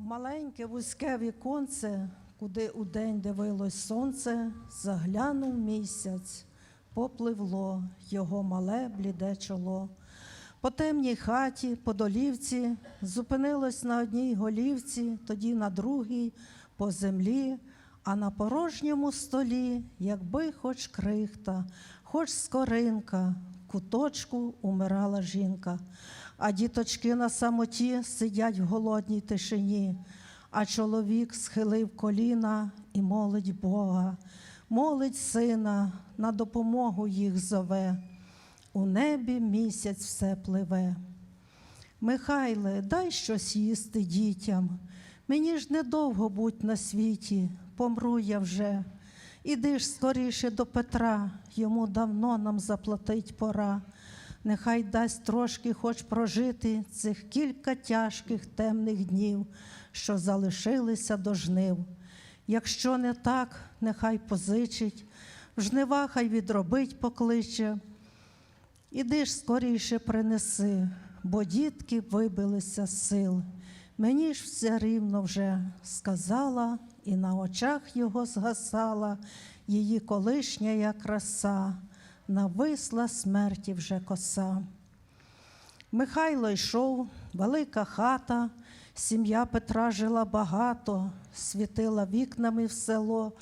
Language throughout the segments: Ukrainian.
Маленьке вузьке віконце, куди удень дивилось сонце, заглянув місяць, попливло його мале бліде чоло. По темній хаті, по долівці, зупинилось на одній голівці, тоді на другій, по землі, а на порожньому столі, якби хоч крихта, хоч скоринка, куточку умирала жінка. А діточки на самоті сидять в голодній тишині, а чоловік схилив коліна і молить Бога, молить сина, на допомогу їх зове. У небі місяць все пливе. Михайле, дай щось їсти дітям. Мені ж недовго будь на світі, помру я вже. Іди ж скоріше до Петра, йому давно нам заплатить пора. Нехай дасть трошки хоч прожити цих кілька тяжких темних днів, що залишилися до жнив. Якщо не так, нехай позичить, в жнива хай відробить покличе. Іди ж скоріше принеси, бо дітки вибилися з сил. Мені ж все рівно вже сказала, і на очах його згасала її колишня краса, нависла смерті вже коса. Михайло йшов, велика хата, сім'я Петра жила багато, світила вікнами в село,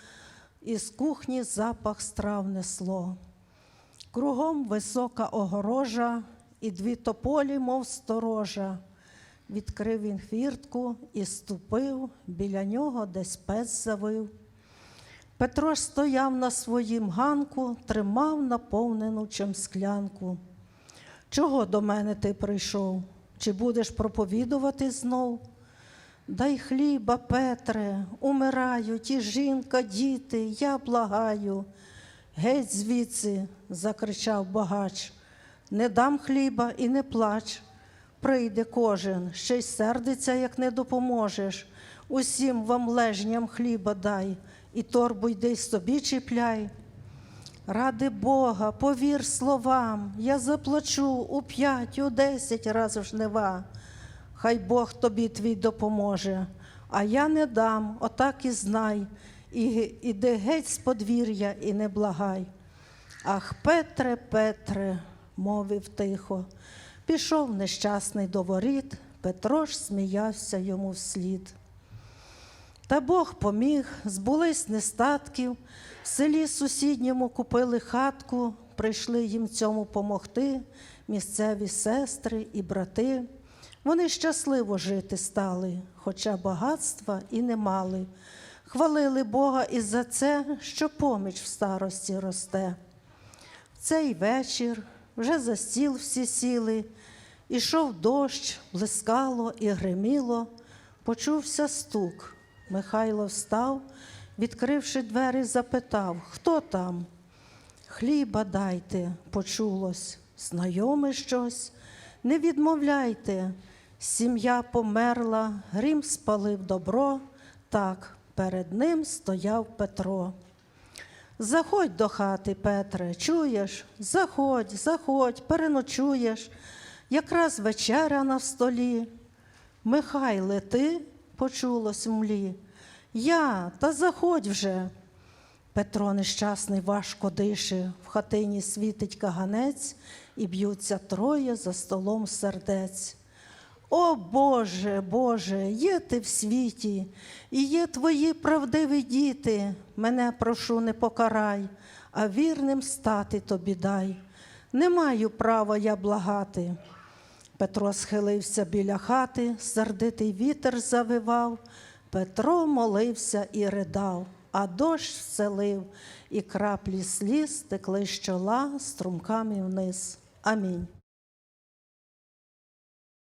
із кухні запах страв несло. Кругом висока огорожа і дві тополі, мов сторожа. Відкрив він хвіртку і ступив, біля нього десь пес завив. Петро стояв на своїм ганку, тримав наповнену чим склянку. Чого до мене ти прийшов? Чи будеш проповідувати знов? Дай хліба, Петре, умирають і жінка, діти, я благаю. Геть звідси, закричав багач, не дам хліба і не плач. Прийде кожен, ще й сердиться, як не допоможеш. Усім вам лежням хліба дай, і торбу йди собі чіпляй. Ради Бога, повір словам, я заплачу у п'ять, у десять разів жнива. Хай Бог тобі твій допоможе, а я не дам, отак і знай, і іди геть з подвір'я і не благай. Ах, Петре, Петре, мовив тихо, пішов нещасний до воріт, Петро ж сміявся йому вслід. Та Бог поміг, збулись нестатків, в селі сусідньому купили хатку, прийшли їм цьому помогти, місцеві сестри і брати. Вони щасливо жити стали, хоча багатства і не мали. Хвалили Бога і за це, що поміч в старості росте. В цей вечір вже за стіл всі сіли, ішов дощ, блискало і гриміло, почувся стук. Михайло встав, відкривши двері, запитав, хто там? Хліба дайте, почулось, знайоме щось, не відмовляйте. Сім'я померла, грім спалив добро, так перед ним стояв Петро. Заходь до хати, Петре, чуєш? Заходь, заходь, переночуєш. Якраз вечеря на столі. Михайле, ти почулось в млі. Я, та заходь вже. Петро нещасний важко дише, в хатині світить каганець, і б'ються троє за столом сердець. О Боже, Боже, є ти в світі, і є твої правдиві діти. Мене прошу, не покарай, а вірним стати тобі дай. Не маю права я благати. Петро схилився біля хати, сердитий вітер завивав. Петро молився і ридав, а дощ вселив, і краплі сліз текли з чола струмками вниз. Амінь.